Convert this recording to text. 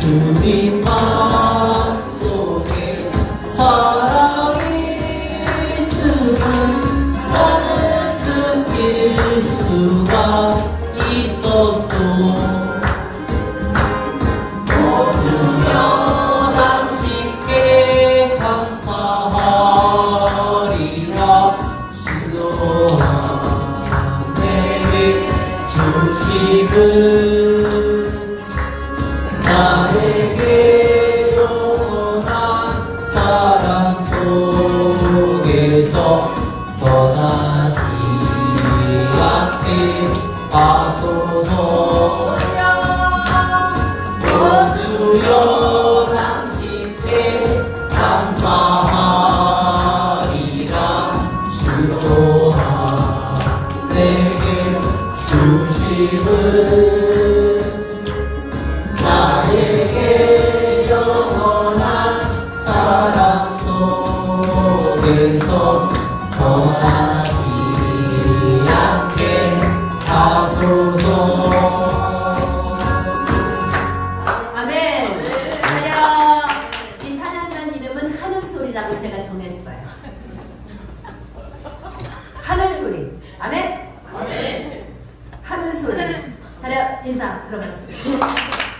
to be mine. 나에게 영원한 사랑 속에서 떠나지 않게 하소서. 주여 당신께 감사하리라. 주로하 내게 주 심을 나에게 영원한 사랑 속에서 떠나지 않게 하소서 아멘. 하여 이 찬양단 이름은 하는 소리라고 제가 정했어요. 特别刺